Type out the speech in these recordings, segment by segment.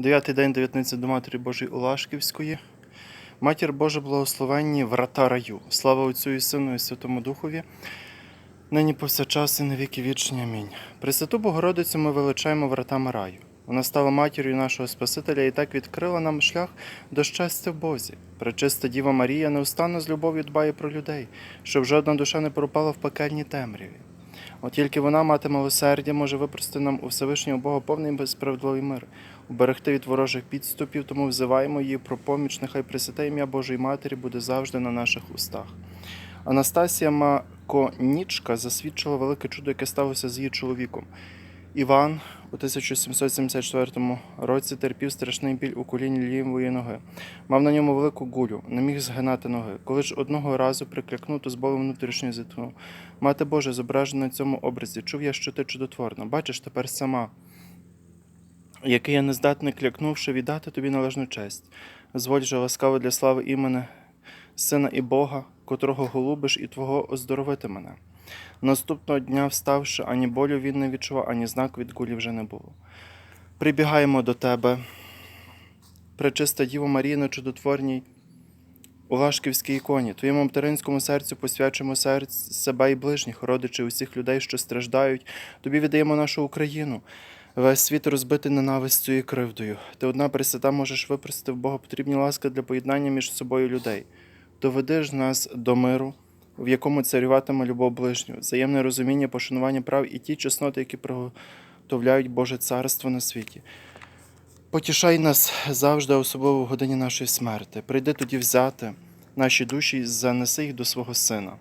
Дев'ятий день дев'ятниці до Матері Божої Улашківської. Матір Божа благословенні врата раю. Слава Отцю і Сину і Святому Духові. Нині повсякчас і на віки вічні. Амінь. Пресвяту Богородицю ми величаємо вратами раю. Вона стала матір'ю нашого Спасителя і так відкрила нам шлях до щастя в Бозі. Пречиста Діва Марія неустанно з любов'ю дбає про людей, щоб жодна душа не пропала в пекельній темряві. От тільки вона, мати милосердя, може випрости нам у Всевишнього Бога повний безправедливий мир, уберегти від ворожих підступів, тому взиваємо її про поміч, нехай Пресвяте ім'я Божої Матері буде завжди на наших устах. Анастасія Маконічка засвідчила велике чудо, яке сталося з її чоловіком. Іван у 1774 році терпів страшний біль у коліні лівої ноги. Мав на ньому велику гулю, не міг згинати ноги. Коли ж одного разу приклякнув, то з болем внутрішньо зітхнув. Мати Боже, зображена на цьому образі, чув я, що ти чудотворна. Бачиш тепер сама, який я нездатний клякнувши віддати тобі належну честь. Зволь же ласкаво для слави імени Сина і Бога, котрого голубиш, і Твого оздоровити мене. Наступного дня, вставши, ані болю він не відчував, ані знаку від гулі вже не було. Прибігаємо до тебе, пречиста Діво Маріно, чудотворній у Лашківській іконі, Твоєму материнському серцю посвячуємо серць себе і ближніх, родичів усіх людей, що страждають. Тобі віддаємо нашу Україну. Весь світ розбитий ненавистю і кривдою. Ти одна пресвята можеш випросити в Бога потрібні ласки для поєднання між собою людей. Доведи ж нас до миру, в якому царюватиме любов ближнього, взаємне розуміння, пошанування прав і ті чесноти, які приготовляють Боже царство на світі. Потішай нас завжди, особливо в годині нашої смерти. Прийди тоді взяти наші душі і занеси їх до свого Сина.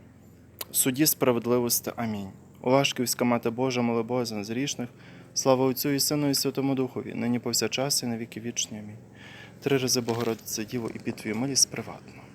Суді справедливості. Амінь. Олашківська Мати Божа, моли Бога за нас грішних. Слава Отцю і Сину і Святому Духові, нині повсякчас і на віки вічні. Амінь. Три рази Богородиця Діво і під твою милість приватно.